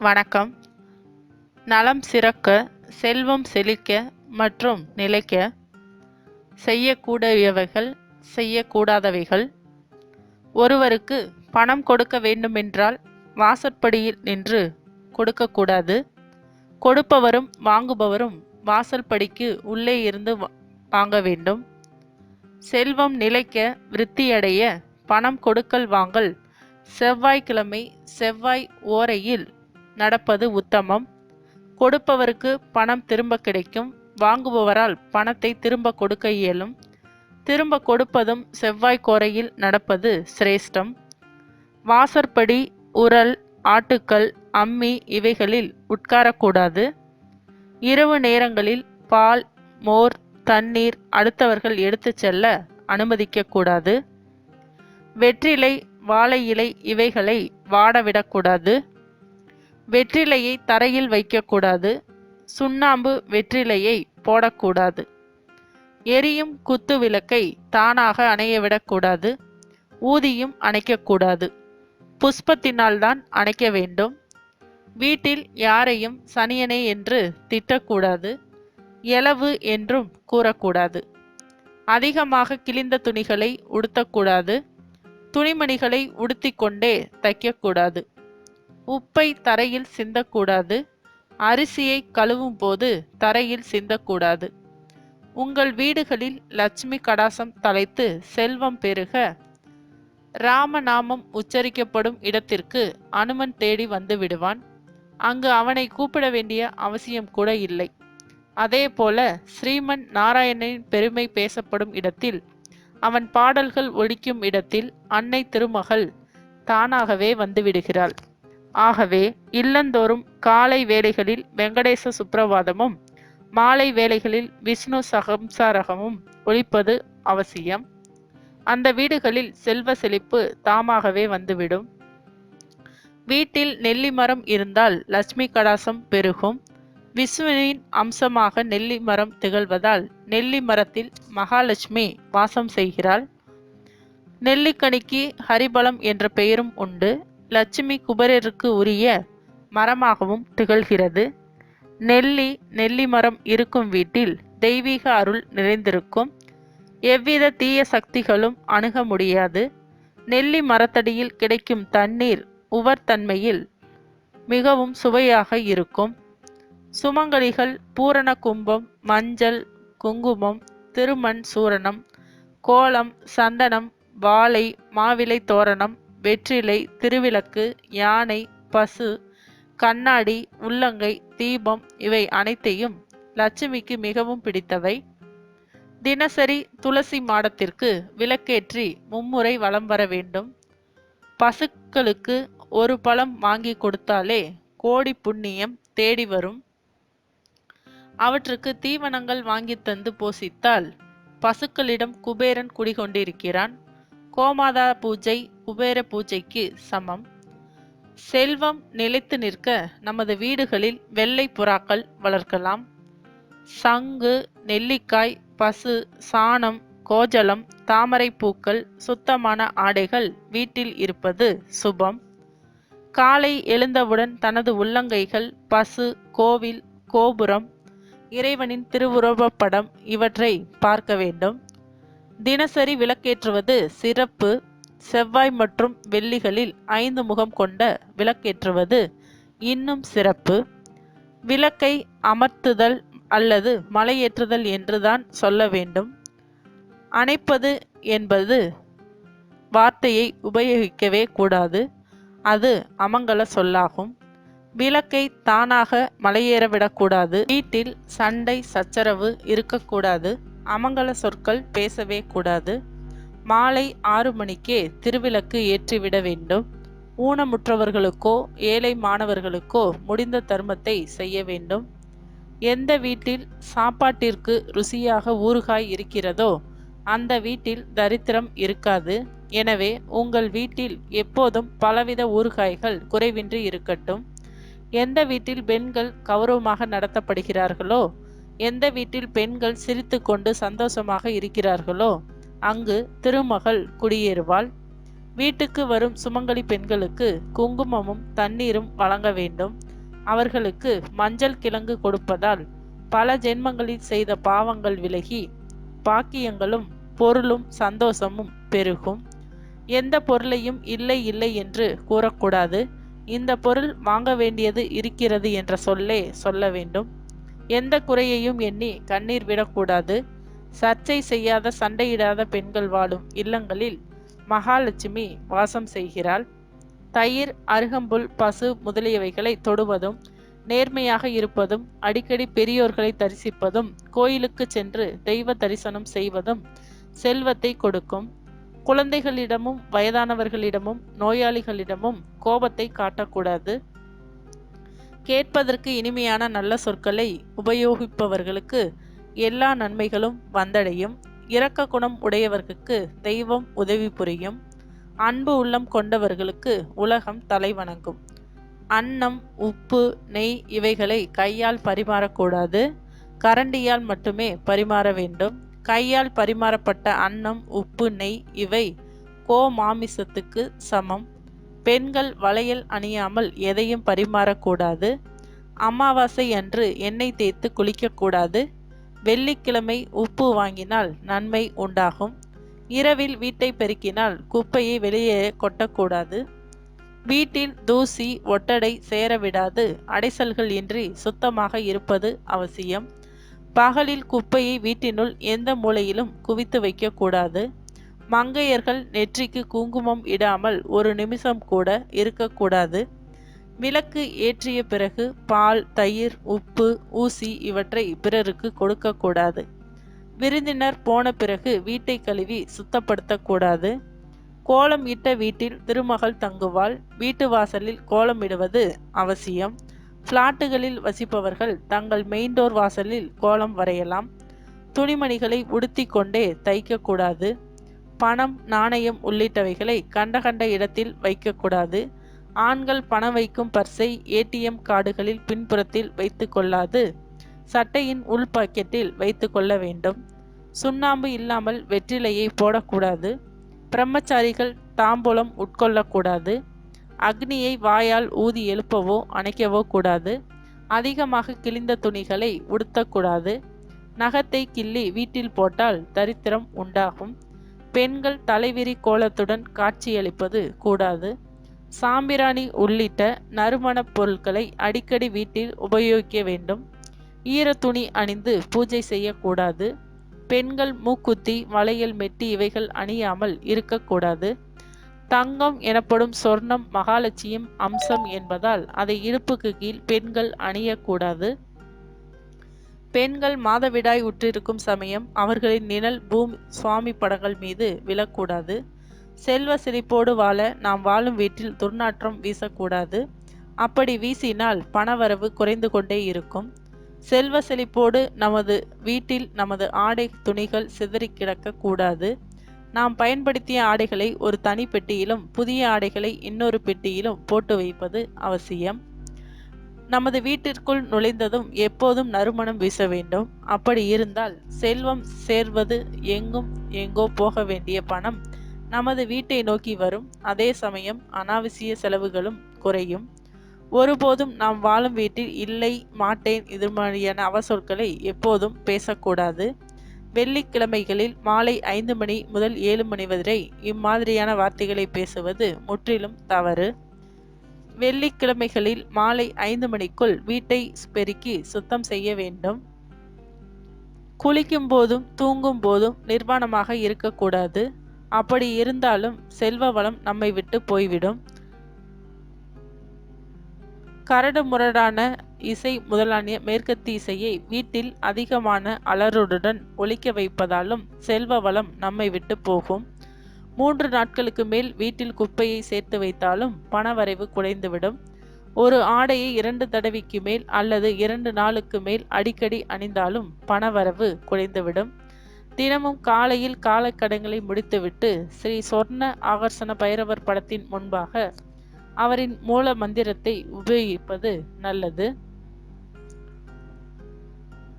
வணக்கம். நலம் சிறக்க செல்வம் செழிக்க மற்றும் நிலைக்க செய்யக்கூடியவைகள் செய்யக்கூடாதவைகள். ஒருவருக்கு பணம் கொடுக்க வேண்டுமென்றால் வாசற்படியில் நின்று கொடுக்கக்கூடாது. கொடுப்பவரும் வாங்குபவரும் வாசல்படிக்கு உள்ளே இருந்து வாங்க வேண்டும். செல்வம் நிலைக்க விருத்தியடைய பணம் கொடுக்கல் வாங்கல் செவ்வாய்க்கிழமை செவ்வாய் ஓரையில் நடப்பது உத்தமம். கொடுப்பவருக்கு பணம் திரும்ப கிடைக்கும். வாங்குபவரால் பணத்தை திரும்ப கொடுக்க இயலும். திரும்ப கொடுப்பதும் செவ்வாய் கோரையில் நடப்பது சிரேஷ்டம். வாசற்படி உரல் ஆட்டுக்கல் அம்மி இவைகளில் உட்காரக்கூடாது. இரவு நேரங்களில் பால் மோர் தண்ணீர் அடுத்தவர்கள் எடுத்துச் செல்ல அனுமதிக்கக்கூடாது. வெற்றிலை வாழை இலை இவைகளை வாடவிடக்கூடாது. வெற்றிலையை தரையில் வைக்கக்கூடாது. சுண்ணாம்பு வெற்றிலையை போடக்கூடாது. எரியும் குத்து விளக்கை தானாக அணைய விடக்கூடாது. ஊதியும் அணைக்கக்கூடாது. புஷ்பத்தினால்தான் அணைக்க வேண்டும். வீட்டில் யாரையும் சனியனே என்று திட்டக்கூடாது. எலவு என்றும் கூறக்கூடாது. அதிகமாக கிழிந்த துணிகளை உடுத்தக்கூடாது. துணிமணிகளை உடுத்திக்கொண்டே தைக்கக்கூடாது. உப்பை தரையில் சிந்தக்கூடாது. அரிசியை கழுவும் போது தரையில் சிந்தக்கூடாது. உங்கள் வீடுகளில் லட்சுமி கடாசம் தலைத்து செல்வம் பெருக. ராமநாமம் உச்சரிக்கப்படும் இடத்திற்கு அனுமன் தேடி வந்து விடுவான். அங்கு அவனை கூப்பிட வேண்டிய அவசியம் கூட இல்லை. அதே போல ஸ்ரீமன் நாராயணனின் பெருமை பேசப்படும் இடத்தில் அவன் பாடல்கள் ஒழிக்கும் இடத்தில் அன்னை திருமகள் தானாகவே வந்துவிடுகிறாள் ஆகவே இல்லந்தோறும் காலை வேளைகளில் வெங்கடேச சுப்பிரபாதமும் மாலை வேளைகளில் விஷ்ணு சகம்சாரகமும் ஒழிப்பது அவசியம். அந்த வீடுகளில் செல்வ செழிப்பு தாமாகவே வந்துவிடும். வீட்டில் நெல்லி மரம் இருந்தால் லட்சுமி கடாசம் பெருகும். விஷ்ணுவின் அம்சமாக நெல்லி மரம் திகழ்வதால் நெல்லி மரத்தில் மகாலட்சுமி வாசம் செய்கிறாள். நெல்லிக்கனிக்கு ஹரிபலம் என்ற பெயரும் உண்டு. லட்சுமி குபேரருக்கு உரிய மரமாகவும் திகழ்கிறது. நெல்லி நெல்லி மரம் இருக்கும் வீட்டில் தெய்வீக அருள் நிறைந்திருக்கும். எவ்வித தீய சக்திகளும் அணுக முடியாது. நெல்லி மரத்தடியில் கிடைக்கும் தண்ணீர் உவர்த்தன்மையில் மிகவும் சுவையாக இருக்கும். சுமங்கலிகள் பூரண கும்பம் மஞ்சள் குங்குமம் திருமண் சூரணம் கோலம் சந்தனம் வாழை மாவிலை தோரணம் வெற்றிலை திருவிளக்கு யானை பசு கண்ணாடி உள்ளங்கை தீபம் இவை அனைத்தையும் லட்சுமிக்கு மிகவும் பிடித்தவை. தினசரி துளசி மாடத்திற்கு விளக்கேற்றி மும்முறை வலம் வர வேண்டும். பசுக்களுக்கு ஒரு பழம் வாங்கி கொடுத்தாலே கோடி புண்ணியம் தேடி வரும். அவற்றுக்கு தீவனங்கள் வாங்கி தந்து போஷித்தால் பசுக்களிடம் குபேரன் குடிகொண்டிருக்கிறான். கோமாதா பூஜை குபேர பூஜைக்கு சமம். செல்வம் நிலைத்து நிற்க நமது வீடுகளில் வெள்ளை புறாக்கள் வளர்க்கலாம். சங்கு நெல்லிக்காய் பசு சாணம் கோஜலம் தாமரை பூக்கள் சுத்தமான ஆடைகள் வீட்டில் இருப்பது சுபம். காலை எழுந்தவுடன் தனது உள்ளங்கைகள் பசு கோவில் கோபுரம் இறைவனின் திருவுருவப் படம் இவற்றை பார்க்க வேண்டும். தினசரி விளக்கேற்றுவது சிறப்பு. செவ்வாய் மற்றும் வெள்ளிகளில் ஐந்து முகம் கொண்ட விளக்கேற்றுவது இன்னும் சிறப்பு. விளக்கை அமர்த்துதல் அல்லது மலையேற்றுதல் என்றுதான் சொல்ல வேண்டும். அணைப்பது என்பது வார்த்தையை உபயோகிக்கவே கூடாது. அது அமங்கல சொல்லாகும். விளக்கை தானாக மலையேற விடக்கூடாது வீட்டில் சண்டை சச்சரவு இருக்கக்கூடாது. அமங்கல சொற்கள் பேசவே கூடாது. மாலை ஆறு மணிக்கே திருவிளக்கு ஏற்றிவிட வேண்டும். ஊனமுற்றவர்களுக்கோ ஏழை மாணவர்களுக்கோ முடிந்த தர்மத்தை செய்ய வேண்டும். எந்த வீட்டில் சாப்பாட்டிற்கு ருசியாக ஊறுகாய் இருக்கிறதோ அந்த வீட்டில் தரித்திரம் இருக்காது. எனவே உங்கள் வீட்டில் எப்போதும் பலவித ஊறுகாய்கள் குறைவின்றி இருக்கட்டும். எந்த வீட்டில் பெண்கள் கௌரவமாக நடத்தப்படுகிறார்களோ எந்த வீட்டில் பெண்கள் சிரித்துக்கொண்டு சந்தோஷமாக இருக்கிறார்களோ அங்கு திருமகள் குடியேறுவாள். வீட்டுக்கு வரும் சுமங்கலி பெண்களுக்கு குங்குமமும் தண்ணீரும் வழங்க வேண்டும். அவர்களுக்கு மஞ்சள் கிழங்கு கொடுப்பதால் பல ஜென்மங்களில் செய்த பாவங்கள் விலகி பாக்கியங்களும் பொருளும் சந்தோஷமும் பெருகும். எந்த பொருளையும் இல்லை இல்லை என்று கூறக்கூடாது. இந்த பொருள் வாங்க வேண்டியது இருக்கிறது என்ற சொல்லே சொல்ல வேண்டும். எந்த குறையையும் எண்ணி கண்ணீர் விடக்கூடாது. சர்ச்சை செய்யாத சண்டையிடாத பெண்கள் வாழும் இல்லங்களில் மகாலட்சுமி வாசம் செய்கிறாள். தயிர் அருகம்புல் பசு முதலியவைகளை தொடுவதும் நேர்மையாக இருப்பதும் அடிக்கடி பெரியோர்களை தரிசிப்பதும் கோயிலுக்கு சென்று தெய்வ தரிசனம் செய்வதும் செல்வத்தை கொடுக்கும். குழந்தைகளிடமும் வயதானவர்களிடமும் நோயாளிகளிடமும் கோபத்தை காட்டக்கூடாது. கேட்பதற்கு இனிமையான நல்ல சொற்களை உபயோகிப்பவர்களுக்கு எல்லா நன்மைகளும் வந்தடையும். இரக்க குணம் உடையவர்களுக்கு தெய்வம் உதவி புரியும். அன்பு உள்ளம் கொண்டவர்களுக்கு உலகம் தலைவணங்கும். அன்னம் உப்பு நெய் இவைகளை கையால் பரிமாறக்கூடாது. கரண்டியால் மட்டுமே பரிமாற வேண்டும். கையால் பரிமாறப்பட்ட அன்னம் உப்பு நெய் இவை கோமாமிசத்துக்கு சமம். பெண்கள் வளையல் அணியாமல் எதையும் பரிமாறக்கூடாது. அமாவாசை அன்று எண்ணெய் தேய்த்து குளிக்கக்கூடாது. வெள்ளிக்கிழமை உப்பு வாங்கினால் நன்மை உண்டாகும். இரவில் வீட்டை பெருக்கினால் குப்பையை வெளியே கொட்டக்கூடாது. வீட்டில் தூசி ஒட்டடை சேரவிடாது. அடைசல்கள் இன்றி சுத்தமாக இருப்பது அவசியம். பகலில் குப்பையை வீட்டினுள் எந்த மூலையிலும் குவித்து வைக்கக்கூடாது. மங்கையர்கள் நெற்றிக்கு குங்குமம் இடாமல் ஒரு நிமிஷம் கூட இருக்கக்கூடாது. விளக்கு ஏற்றிய பிறகு பால் தயிர் உப்பு ஊசி இவற்றை பிறருக்கு கொடுக்கக்கூடாது. விருந்தினர் போன பிறகு வீட்டை கழுவி சுத்தப்படுத்தக்கூடாது. கோலம் இட்ட வீட்டில் திருமகள் தங்குவாள். வீட்டு வாசலில் கோலமிடுவது அவசியம். பிளாட்டுகளில் வசிப்பவர்கள் தங்கள் மெயின்டோர் வாசலில் கோலம் வரையலாம். துணிமணிகளை உடுத்தி கொண்டே தைக்கக்கூடாது. பணம் நாணயம் உள்ளிட்டவைகளை கண்ட கண்ட இடத்தில் வைக்கக்கூடாது. ஆண்கள் பணம் வைக்கும் பர்ஸை ஏடிஎம் கார்டுகளில் பின்புறத்தில் வைத்து கொள்ளாது. சட்டையின் உள் பாக்கெட்டில் வைத்து கொள்ள வேண்டும். சுண்ணாம்பு இல்லாமல் வெற்றிலையை போடக்கூடாது. பிரம்மச்சாரிகள் தாம்பூலம் உட்கொள்ளக்கூடாது. அக்னியை வாயால் ஊதி எழுப்பவோ அணைக்கவோ கூடாது. அதிகமாக கிழிந்த துணிகளை உடுத்தக்கூடாது. நகத்தை கிள்ளி வீட்டில் போட்டால் தரித்திரம் உண்டாகும். பெண்கள் தலைவிரி கோலத்துடன் காட்சியளிப்பது கூடாது. சாம்பிராணி உள்ளிட்ட நறுமணப் பொருட்களை அடிக்கடி வீட்டில் உபயோகிக்க வேண்டும். ஈர துணி அணிந்து பூஜை செய்யக்கூடாது. பெண்கள் மூக்குத்தி வளையல் மெட்டி இவைகள் அணியாமல் இருக்கக்கூடாது. தங்கம் எனப்படும் சொர்ணம் மகாலட்சியம் அம்சம் என்பதால் அதை இடுப்புக்கு கீழ் பெண்கள் அணியக்கூடாது. பெண்கள் மாதவிடாய் உற்றிருக்கும் சமயம் அவர்களின் நிழல் பூமி சுவாமி படங்கள் மீது விழக்கூடாது. செல்வ செழிப்போடு வாழ நாம் வாழும் வீட்டில் துர்நாற்றம் வீசக்கூடாது. அப்படி வீசினால் பணவரவு குறைந்து கொண்டே இருக்கும். செல்வ செழிப்போடு நமது வீட்டில் நமது ஆடை துணிகள் சிதறி கிடக்கக்கூடாது. நாம் பயன்படுத்திய ஆடைகளை ஒரு தனி பெட்டியிலும் புதிய ஆடைகளை இன்னொரு பெட்டியிலும் போட்டு வைப்பது அவசியம். நமது வீட்டிற்குள் நுழைந்ததும் எப்போதும் நறுமணம் வீச வேண்டும். அப்படி இருந்தால் செல்வம் சேர்வது எங்கும் எங்கோ போக வேண்டிய பணம் நமது வீட்டை நோக்கி வரும். அதே சமயம் அனாவசிய செலவுகளும் குறையும். ஒருபோதும் நாம் வாழும் வீட்டில் இல்லை மாட்டேன் இது மாதிரியான அவசொற்களை எப்போதும் பேசக்கூடாது. வெள்ளிக்கிழமைகளில் மாலை ஐந்து மணி முதல் ஏழு மணி வரை இம்மாதிரியான வார்த்தைகளை பேசுவது முற்றிலும் தவறு. வெள்ளிக்கிழமைகளில் மாலை ஐந்து மணிக்குள் வீட்டை பெருக்கி சுத்தம் செய்ய வேண்டும். குளிக்கும் போதும் தூங்கும் போதும் நிர்வாணமாக இருக்கக்கூடாது. அப்படி இருந்தாலும் செல்வ வளம் நம்மை விட்டு போய்விடும். கரடு முரடான இசை முதலான மேற்கத்திய இசையை வீட்டில் அதிகமான அலருடன் ஒழிக்க வைப்பதாலும் செல்வ வளம் நம்மை விட்டு போகும். மூன்று நாட்களுக்கு மேல் வீட்டில் குப்பையை சேர்த்து வைத்தாலும் பணவரைவு குறைந்துவிடும். ஒரு ஆடையை இரண்டு தடவைக்கு மேல் அல்லது இரண்டு நாளுக்கு மேல் அடிக்கடி அணிந்தாலும் பணவரவு குறைந்துவிடும். தினமும் காலையில் காலக்கடங்களை முடித்துவிட்டு ஸ்ரீ சொர்ண ஆகர்ஷண பைரவர் படத்தின் முன்பாக அவரின் மூல மந்திரத்தை உபயோகிப்பது நல்லது.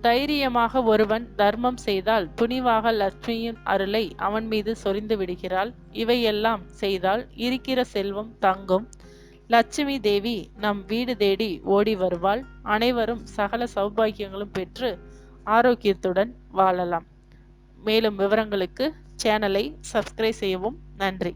தைரியமாக ஒருவன் தர்மம் செய்தால் துணிவாக லட்சுமியின் அருளை அவன் மீது சொரிந்து விடுகிறாள். இவையெல்லாம் செய்தால் இருக்கிற செல்வம் தங்கும். லட்சுமி தேவி நம் வீடு தேடி ஓடி வருவாள். அனைவரும் சகல சௌபாகியங்களும் பெற்று ஆரோக்கியத்துடன் வாழலாம். மேலும் விவரங்களுக்கு சேனலை சப்ஸ்கிரைப் செய்யவும் நன்றி.